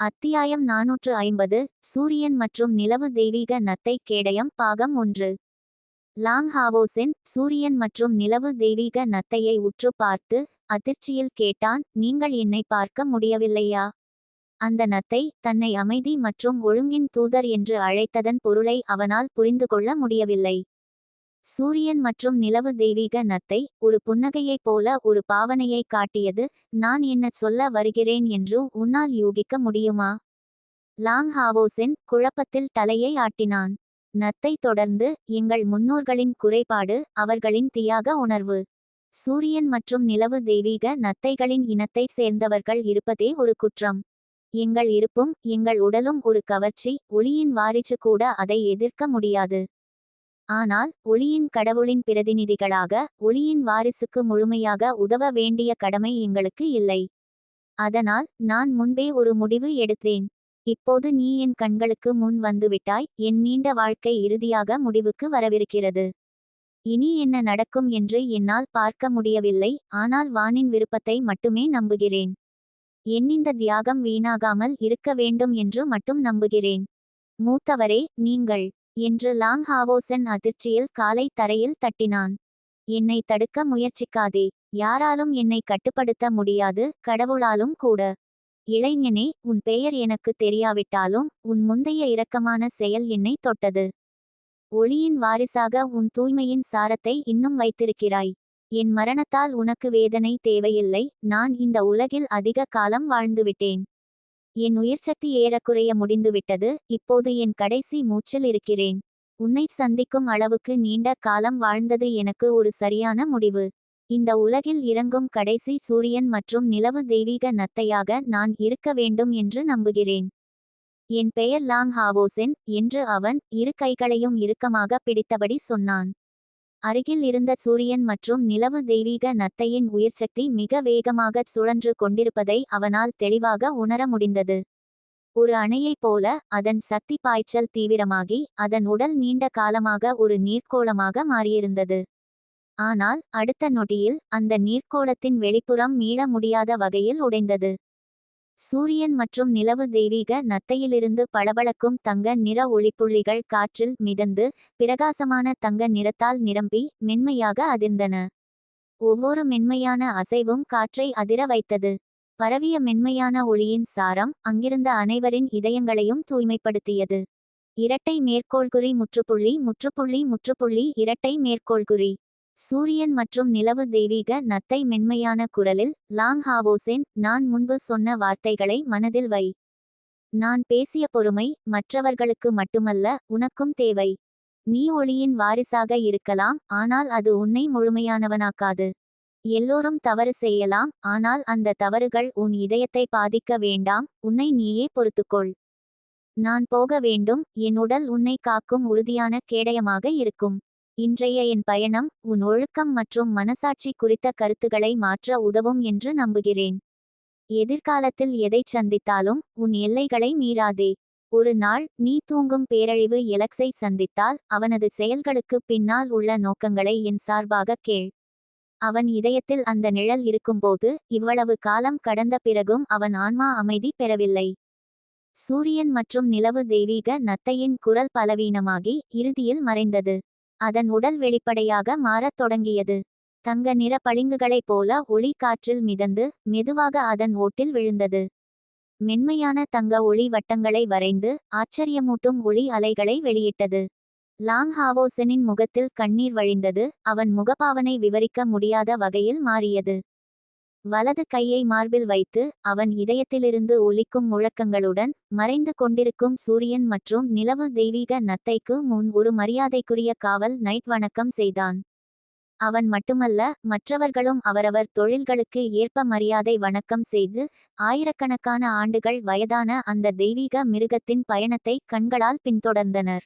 அத்தியாயம் நாநூற்று ஐம்பது சூரியன் மற்றும் நிலவு தெய்வீக நத்தை கேடயம் பாகம் ஒன்று. லாங் ஹாவோசென் சூரியன் மற்றும் நிலவு தெய்வீக நத்தையை உற்று பார்த்து அதிர்ச்சியில் கேட்டான் நீங்கள் என்னை பார்க்க முடியவில்லையா? அந்த நத்தை தன்னை அமைதி மற்றும் ஒழுங்கின் தூதர் என்று அழைத்ததன் பொருளை அவனால் புரிந்து கொள்ள முடியவில்லை. சூரியன் மற்றும் நிலவு தெய்வீக நத்தை ஒரு புன்னகையைப் போல ஒரு பாவனையை காட்டியது நான் என்ன சொல்ல வருகிறேன் என்று உன்னால் யூகிக்க முடியுமா? லாங் ஹாவோசென் குழப்பத்தில் தலையை ஆட்டினான். நத்தை தொடர்ந்து எங்கள் முன்னோர்களின் குறைபாடு அவர்களின் தியாக உணர்வு. சூரியன் மற்றும் நிலவு தெய்வீக நத்தைகளின் இனத்தைச் சேர்ந்தவர்கள் இருப்பதே ஒரு குற்றம். எங்கள் இருப்பும் எங்கள் உடலும் ஒரு கவர்ச்சி ஒளியின் வாரிச்சு கூட அதை எதிர்க்க முடியாது. ஆனால் ஒளியின் கடவுளின் பிரதிநிதிகளாக ஒளியின் வாரிசுக்கு முழுமையாக உதவ வேண்டிய கடமை எங்களுக்கு இல்லை. அதனால் நான் முன்பே ஒரு முடிவு எடுத்தேன். இப்போது நீ என் கண்களுக்கு முன் வந்துவிட்டாய் என் நீண்ட வாழ்க்கை இறுதியாக முடிவுக்கு வரவிருக்கிறது. இனி என்ன நடக்கும் என்று என்னால் பார்க்க முடியவில்லை ஆனால் வானின் விருப்பத்தை மட்டுமே நம்புகிறேன். என்னிந்த தியாகம் வீணாகாமல் இருக்க வேண்டும் என்று மட்டும் நம்புகிறேன். மூத்தவரே நீங்கள். என்று லாங் ஹாவோசன் அதிர்ச்சியில் காலை தரையில் தட்டினான். என்னை தடுக்க முயற்சிக்காதே. யாராலும் என்னை கட்டுப்படுத்த முடியாது. கடவுளாலும் கூட. இளைஞனே உன் பெயர் எனக்கு தெரியாவிட்டாலும் உன் முந்தைய இரக்கமான செயல் என்னை தொட்டது. ஒளியின் வாரிசாக உன் தூய்மையின் சாரத்தை இன்னும் வைத்திருக்கிறாய். என் மரணத்தால் உனக்கு வேதனை தேவையில்லை. நான் இந்த உலகில் அதிக காலம் வாழ்ந்துவிட்டேன். என் உயிர்சக்தி ஏறக்குறைய முடிந்துவிட்டது இப்போது என் கடைசி மூச்சில் இருக்கிறேன். உன்னை சந்திக்கும் அளவுக்கு நீண்ட காலம் வாழ்ந்தது எனக்கு ஒரு சரியான முடிவு. இந்த உலகில் இறங்கும் கடைசி சூரியன் மற்றும் நிலவு தெய்வீக நத்தையாக நான் இருக்க வேண்டும் என்று நம்புகிறேன். என் பெயர் லாங் ஹாவோசென் என்று அவன் இரு கைகளையும் இறுக்கமாக பிடித்தபடி சொன்னான். அருகில் இருந்த சூரியன் மற்றும் நிலவு தெய்வீக நத்தையின் உயிர்சக்தி மிக வேகமாக சுழன்று கொண்டிருப்பதை அவனால் தெளிவாக உணர முடிந்தது. ஒரு அணையைப் போல அதன் சக்தி பாய்ச்சல் தீவிரமாகி அதன் உடல் நீண்ட காலமாக ஒரு நீர்க்கோளமாக மாறியிருந்தது. ஆனால் அடுத்த நொடியில் அந்த நீர்க்கோளத்தின் வெளிப்புறம் மீள முடியாத வகையில் உடைந்தது. சூரியன் மற்றும் நிலவு தெய்வீக நத்தையிலிருந்து பளபளக்கும் தங்க நிற ஒளிப்புள்ளிகள் காற்றில் மிதந்து பிரகாசமான தங்க நிறத்தால் நிரம்பி மென்மையாக அதிர்ந்தன. ஒவ்வொரு மென்மையான அசைவும் காற்றை அதிர வைத்தது. பரவிய மென்மையான ஒளியின் சாரம் அங்கிருந்த அனைவரின் இதயங்களையும் தூய்மைப்படுத்தியது. இரட்டை மேற்கோள்குறி முற்றுப்புள்ளி முற்றுப்புள்ளி முற்றுப்புள்ளி இரட்டை மேற்கோள்குறி. சூரியன் மற்றும் நிலவு தெய்வீக நத்தை மென்மையான குரலில் லாங் ஹாவோசேன் நான் முன்பு சொன்ன வார்த்தைகளை மனதில் வை. நான் பேசிய பொறுமை மற்றவர்களுக்கு மட்டுமல்ல உனக்கும் தேவை. நீ ஒளியின் வாரிசாக இருக்கலாம் ஆனால் அது உன்னை முழுமையானவனாக்காது. எல்லோரும் தவறு செய்யலாம் ஆனால் அந்த தவறுகள் உன் இதயத்தை பாதிக்க வேண்டாம் உன்னை நீயே பொறுத்துக்கொள். நான் போக வேண்டும் என் உடல் உன்னை காக்கும் உறுதியான கேடயமாக இருக்கும். இன்றைய என் பயணம் உன் ஒழுக்கம் மற்றும் மனசாட்சி குறித்த கருத்துக்களை மாற்ற உதவும் என்று நம்புகிறேன். எதிர்காலத்தில் எதைச் சந்தித்தாலும் உன் எல்லைகளை மீறாதே. ஒரு நாள் நீ தூங்கும் பேரழிவு எலக்ஸை சந்தித்தால் அவனது செயல்களுக்கு பின்னால் உள்ள நோக்கங்களை என் சார்பாக கேள். அவன் இதயத்தில் அந்த நிழல் இருக்கும்போது இவ்வளவு காலம் கடந்த பிறகும் அவன் ஆன்மா அமைதி பெறவில்லை. சூரியன் மற்றும் நிலவு தெய்வீக நத்தையின் குரல் பலவீனமாகி இறுதியில் மறைந்தது. அதன் உடல் வெளிப்படையாக மாறத் தொடங்கியது. தங்க நிற பளிங்குகளைப் போல ஒளி காற்றில் மிதந்து மெதுவாக அதன் ஓட்டில் விழுந்தது. மென்மையான தங்க ஒளி வட்டங்களை வரைந்து ஆச்சரியமூட்டும் ஒளி அலைகளை வெளியிட்டது. லாங் ஹாவோசனின் முகத்தில் கண்ணீர் வழிந்தது. அவன் முகபாவனை விவரிக்க முடியாத வகையில் மாறியது. வலது கையை மார்பில் வைத்து அவன் இதயத்திலிருந்து ஒலிக்கும் முழக்கங்களுடன் மறைந்து கொண்டிருக்கும் சூரியன் மற்றும் நிலவு தெய்வீக நத்தைக்கு முன் ஒரு மரியாதைக்குரிய காவல் நைட் வணக்கம் செய்தான். அவன் மட்டுமல்ல மற்றவர்களும் அவரவர் தொழில்களுக்கு ஏற்ப மரியாதை வணக்கம் செய்து ஆயிரக்கணக்கான ஆண்டுகள் வயதான அந்த தெய்வீக மிருகத்தின் பயணத்தை கண்களால் பின்தொடர்ந்தனர்.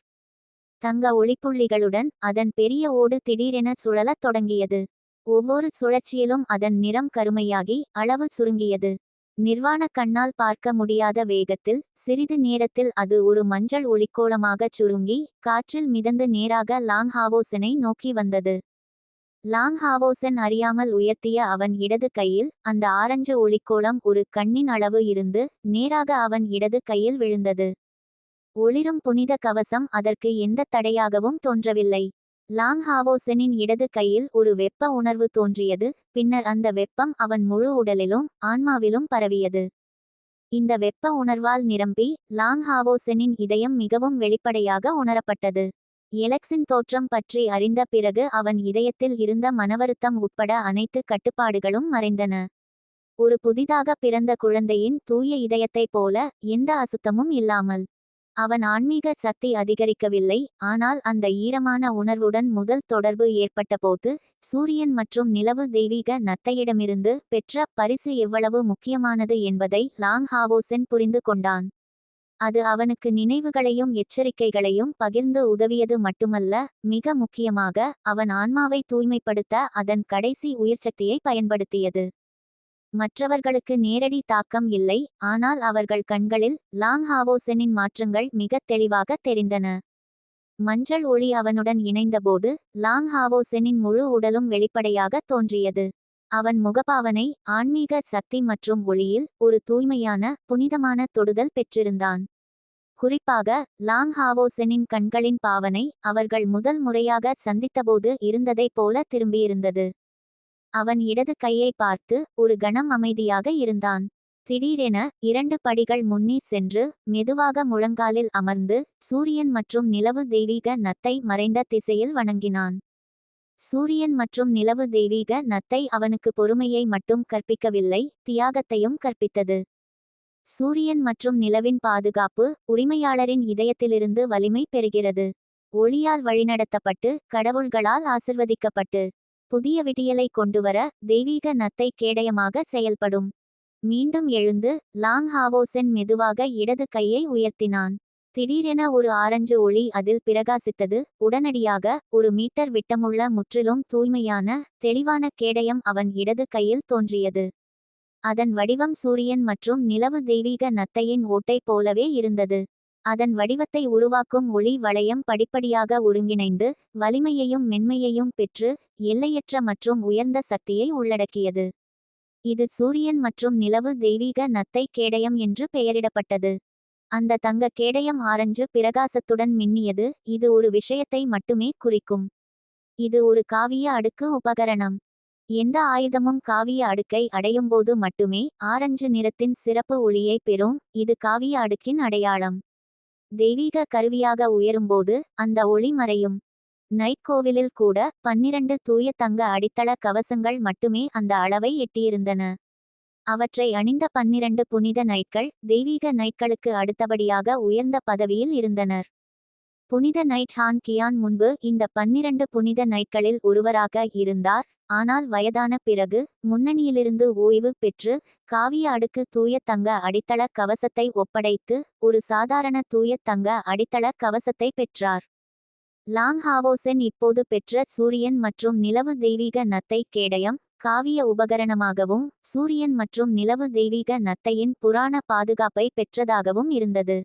தங்க ஒளிப்புள்ளிகளுடன் அதன் பெரிய ஓடு திடீரென சுழலத் தொடங்கியது. ஒவ்வொரு சுழற்சியிலும் அதன் நிறம் கருமையாகி அளவு சுருங்கியது. நிர்வாண கண்ணால் பார்க்க முடியாத வேகத்தில் சிறிது நேரத்தில் அது ஒரு மஞ்சள் ஒளிக்கோளமாகச் சுருங்கி காற்றில் மிதந்து நேராக லாங் ஹாவோசனை நோக்கி வந்தது. லாங் ஹாவோசன் அறியாமல் உயர்த்திய அவன் இடது கையில் அந்த ஆரஞ்சு ஒளிக்கோளம் ஒரு கண்ணின் அளவு இருந்து நேராக அவன் இடது கையில் விழுந்தது. ஒளிரும் புனித கவசம் அதற்கு எந்த தடையாகவும் தோன்றவில்லை. லாங் ஹாவோசனின் இடது கையில் ஒரு வெப்ப உணர்வு தோன்றியது பின்னர் அந்த வெப்பம் அவன் முழு உடலிலும் ஆன்மாவிலும் பரவியது. இந்த வெப்ப உணர்வால் நிரம்பி லாங் ஹாவோசனின் இதயம் மிகவும் வெளிப்படையாக உணரப்பட்டது. எலெக்ஸின் தோற்றம் பற்றி அறிந்த பிறகு அவன் இதயத்தில் இருந்த மனவருத்தம் உட்பட அனைத்து கட்டுப்பாடுகளும் மறைந்தன. ஒரு புதிதாக பிறந்த குழந்தையின் தூய இதயத்தைப் போல எந்த அசுத்தமும் இல்லாமல். அவன் ஆன்மீக சக்தி அதிகரிக்கவில்லை ஆனால் அந்த ஈரமான உணர்வுடன் முதல் தொடர்பு ஏற்பட்டபோது சூரியன் மற்றும் நிலவு தெய்வீக நத்தையிடமிருந்து பெற்ற பரிசு எவ்வளவு முக்கியமானது என்பதை லாங் ஹாவோசென் புரிந்து கொண்டான். அது அவனுக்கு நினைவுகளையும் எச்சரிக்கைகளையும் பகிர்ந்து உதவியது மட்டுமல்ல மிக முக்கியமாக அவன் ஆன்மாவை தூய்மைப்படுத்த அதன் கடைசி உயிர்ச்சக்தியை பயன்படுத்தியது. மற்றவர்களுக்கு நேரடி தாக்கம் இல்லை ஆனால் அவர்கள் கண்களில் லாங் ஹாவோசனின் மாற்றங்கள் மிகத் தெளிவாக தெரிந்தன. மஞ்சள் ஒளி அவனுடன் இணைந்தபோது லாங் ஹாவோசனின் முழு உடலும் வெளிப்படையாக தோன்றியது. அவன் முகபாவனை ஆன்மீக சக்தி மற்றும் ஒளியில் ஒரு தூய்மையான புனிதமான தொடுதல் பெற்றிருந்தான். குறிப்பாக லாங் ஹாவோசனின் கண்களின் பாவனை அவர்கள் முதல் முறையாக சந்தித்தபோது இருந்ததைப் போல திரும்பியிருந்தது. அவன் இடது கையை பார்த்து ஒரு கணம் அமைதியாக இருந்தான். திடீரென இரண்டு படிகள் முன்னே சென்று மெதுவாக முழங்காலில் அமர்ந்து சூரியன் மற்றும் நிலவு தெய்வீக நத்தை மறைந்த திசையில் வணங்கினான். சூரியன் மற்றும் நிலவு தெய்வீக நத்தை அவனுக்கு பொறுமையை மட்டும் கற்பிக்கவில்லை தியாகத்தையும் கற்பித்தது. சூரியன் மற்றும் நிலவின் பாதுகாப்பு உரிமையாளரின் இதயத்திலிருந்து வலிமை பெறுகிறது. ஒளியால் வழிநடத்தப்பட்டு கடவுள்களால் ஆசிர்வதிக்கப்பட்டு புதிய விடியலை கொண்டுவர தெய்வீக நத்தை கேடயமாக செயல்படும். மீண்டும் எழுந்து லாங் ஹாவோசென் மெதுவாக இடது கையை உயர்த்தினான். திடீரென ஒரு ஆரஞ்சு ஒளி அதில் பிரகாசித்தது. உடனடியாக ஒரு மீட்டர் விட்டமுள்ள முற்றிலும் தூய்மையான தெளிவான கேடயம் அவன் இடது கையில் தோன்றியது. அதன் வடிவம் சூரியன் மற்றும் நிலவு தெய்வீக நத்தையின் ஓட்டை போலவே இருந்தது. அதன் வடிவத்தை உருவாக்கும் ஒளி வளையம் படிப்படியாக ஒருங்கிணைந்து வலிமையையும் மென்மையையும் பெற்று எல்லையற்ற மற்றும் உயர்ந்த சக்தியை உள்ளடக்கியது. இது சூரியன் மற்றும் நிலவு தெய்வீக நத்தை கேடயம் என்று பெயரிடப்பட்டது. அந்த தங்க கேடயம் ஆரஞ்சு பிரகாசத்துடன் மின்னியது இது ஒரு விஷயத்தை மட்டுமே குறிக்கும். இது ஒரு காவிய அடுக்கு உபகரணம். எந்த ஆயுதமும் காவிய அடுக்கை அடையும்போது மட்டுமே ஆரஞ்சு நிறத்தின் சிறப்பு ஒளியை பெறும் இது காவிய அடுக்கின் அடையாளம். தெய்வீக கருவியாக உயரும்போது அந்த ஒளி மறையும். நைட் கோவிலில் கூட பன்னிரண்டு தூய தங்க அடித்தள கவசங்கள் மட்டுமே அந்த அளவை எட்டியிருந்தன. அவற்றை அணிந்த பன்னிரண்டு புனித நைட்கள் தெய்வீக நைட்களுக்கு அடுத்தபடியாக உயர்ந்த பதவியில் இருந்தனர். புனித நைட் ஹான் கியான் முன்பு இந்த பன்னிரண்டு புனித நைட்களில் ஒருவராக இருந்தார் ஆனால் வயதான பிறகு முன்னணியிலிருந்து ஓய்வு பெற்று காவிய அடுக்கு தூய தங்க அடித்தள கவசத்தை ஒப்படைத்து ஒரு சாதாரண தூய தங்க அடித்தள கவசத்தை பெற்றார். லாங் ஹாவோசென் இப்போது பெற்ற சூரியன் மற்றும் நிலவு தெய்வீக நத்தை கேடயம் காவிய உபகரணமாகவும் சூரியன் மற்றும் நிலவு தெய்வீக நத்தையின் புராண பாதுகாப்பை பெற்றதாகவும் இருந்தது.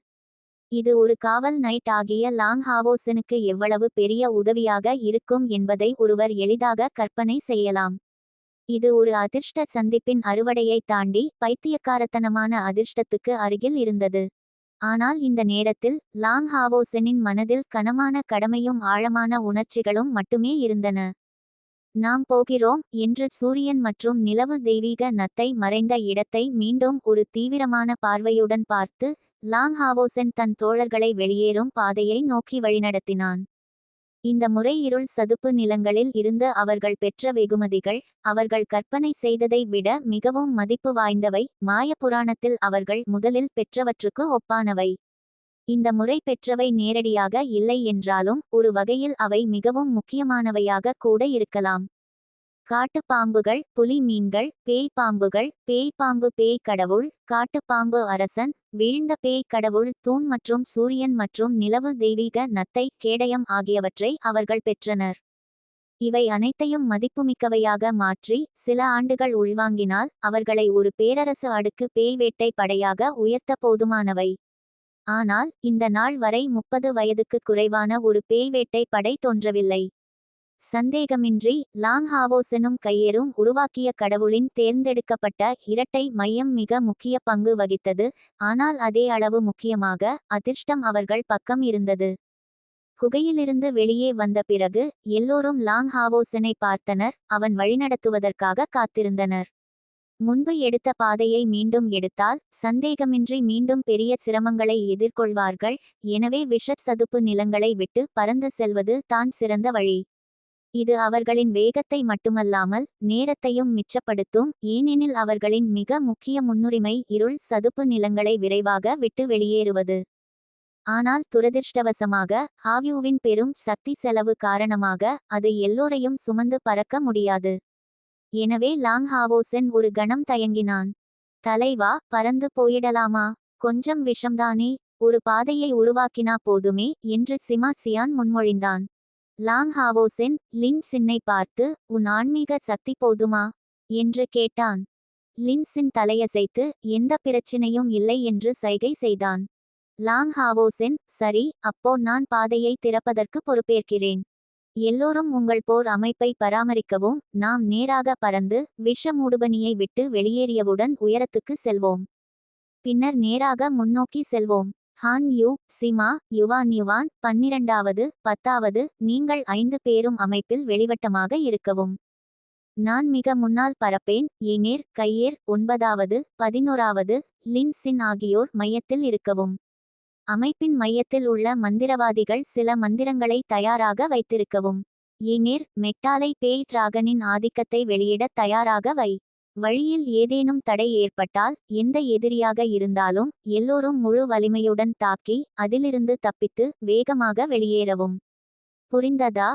இது ஒரு காவல் நைட் ஆகிய லாங் ஹாவோசனுக்கு எவ்வளவு பெரிய உதவியாக இருக்கும் என்பதை ஒருவர் எளிதாக கற்பனை செய்யலாம். இது ஒரு அதிர்ஷ்ட சந்திப்பின் அறுவடையை தாண்டி பைத்தியக்காரத்தனமான அதிர்ஷ்டத்துக்கு அருகில் இருந்தது. ஆனால் இந்த நேரத்தில் லாங் ஹாவோசனின் மனதில் கனமான கடமையும் ஆழமான உணர்ச்சிகளும் மட்டுமே இருந்தன. நாம் போகிறோம் என்று சூரியன் மற்றும் நிலவு தெய்வீக நத்தை மறைந்த இடத்தை மீண்டும் ஒரு தீவிரமான பார்வையுடன் பார்த்து லாங் ஹாவோசென் தன் தோழர்களை வெளியேறும் பாதையை நோக்கி வழிநடத்தினான். இந்த முறை இருள் சதுப்பு நிலங்களில் இருந்து அவர்கள் பெற்ற வெகுமதிகள் அவர்கள் கற்பனை செய்ததை விட மிகவும் மதிப்பு வாய்ந்தவை மாய புராணத்தில் அவர்கள் முதலில் பெற்றவற்றுக்கு ஒப்பானவை. இந்த முறை பெற்றவை நேரடியாக இல்லை என்றாலும் ஒரு வகையில் அவை மிகவும் முக்கியமானவையாக கூட இருக்கலாம். காட்டுப் பாம்புகள் புலி மீன்கள் பேய் பாம்புகள் பேய் பாம்பு பேய் கடவுள் காட்டுப்பாம்பு அரசன் வீழ்ந்த பேய் கடவுள் தூண் மற்றும் சூரியன் மற்றும் நிலவு தெய்வீக நத்தை கேடயம் ஆகியவற்றை அவர்கள் பெற்றனர். இவை அனைத்தையும் மதிப்புமிக்கவையாக மாற்றி சில ஆண்டுகள் உள்வாங்கினால் அவர்களை ஒரு பேரரசு அடுக்கு பேய் வேட்டை படையாக உயர்த்த போதுமானவை. ஆனால் இந்த நாள் வரை முப்பது வயதுக்கு குறைவான ஒரு பேய் வேட்டை படை தோன்றவில்லை. சந்தேகமின்றி லாங் ஹாவோசனும் கையரும் உருவாக்கிய கடவுளின் தேர்ந்தெடுக்கப்பட்ட இரட்டை மையம் மிக முக்கிய பங்கு வகித்தது. ஆனால் அதே அளவு முக்கியமாக அதிர்ஷ்டம் அவர்கள் பக்கம் இருந்தது. குகையிலிருந்து வெளியே வந்த பிறகு எல்லோரும் லாங் ஹாவோசனை பார்த்தனர். அவன் வழிநடத்துவதற்காக காத்திருந்தனர். முன்பு எடுத்த பாதையை மீண்டும் எடுத்தால் சந்தேகமின்றி மீண்டும் பெரிய சிரமங்களை எதிர்கொள்வார்கள். எனவே விஷ சதுப்பு நிலங்களை விட்டு பறந்து செல்வது தான் சிறந்த வழி. இது அவர்களின் வேகத்தை மட்டுமல்லாமல் நேரத்தையும் மிச்சப்படுத்தும் ஏனெனில் அவர்களின் மிக முக்கிய முன்னுரிமை இருள் சதுப்பு நிலங்களை விரைவாக விட்டு வெளியேறுவது. ஆனால் துரதிர்ஷ்டவசமாக ஹாவ்யூவின் பெரும் சக்தி செலவு காரணமாக அது எல்லோரையும் சுமந்து பறக்க முடியாது. எனவே லாங் ஹாவோசன் ஒரு கணம் தயங்கினான். தலைவா பறந்து போயிடலாமா? கொஞ்சம் விஷம்தானே? ஒரு பாதையை உருவாக்கினா போதுமே? என்று சிமா சியான் முன்மொழிந்தான். லாங் ஹாவோசென் லின்சின்னை பார்த்து உன் ஆன்மீக சக்தி போதுமா என்று கேட்டான். லின்சின் தலையசைத்து எந்த பிரச்சினையும் இல்லை என்று சைகை செய்தான். லாங் ஹாவோசென் சரி அப்போ நான் பாதையை திறப்பதற்கு பொறுப்பேற்கிறேன். எல்லோரும் உங்கள் போர் அமைப்பை பராமரிக்கவும் நாம் நேராக பறந்து விஷமூடுபனியை விட்டு வெளியேறியவுடன் உயரத்துக்கு செல்வோம். பின்னர் நேராக முன்னோக்கி செல்வோம். Han Yu Sima Yuan Yuan பன்னிரண்டாவது பத்தாவது நீங்கள் ஐந்து பேரும் அமைப்பில் வெளிவட்டமாக இருக்கவும். நான் மிக முன்னால் பறப்பேன் ஏனேர் கையேர் ஒன்பதாவது பதினோராவது லின்சின் ஆகியோர் மையத்தில் இருக்கவும். அமைப்பின் மையத்தில் உள்ள மந்திரவாதிகள் சில மந்திரங்களை தயாராக வைத்திருக்கவும். ஏனேர் மெட்டாலை பேய் டிராகனின் ஆதிக்கத்தை வெளியிட தயாராக வை. வழியில் ஏதேனும் தடை ஏற்பட்டால் எந்த எதிரியாக இருந்தாலும் எல்லோரும் முழு வலிமையுடன் தாக்கி அதிலிருந்து தப்பித்து வேகமாக வெளியேறவும். புரிந்ததா?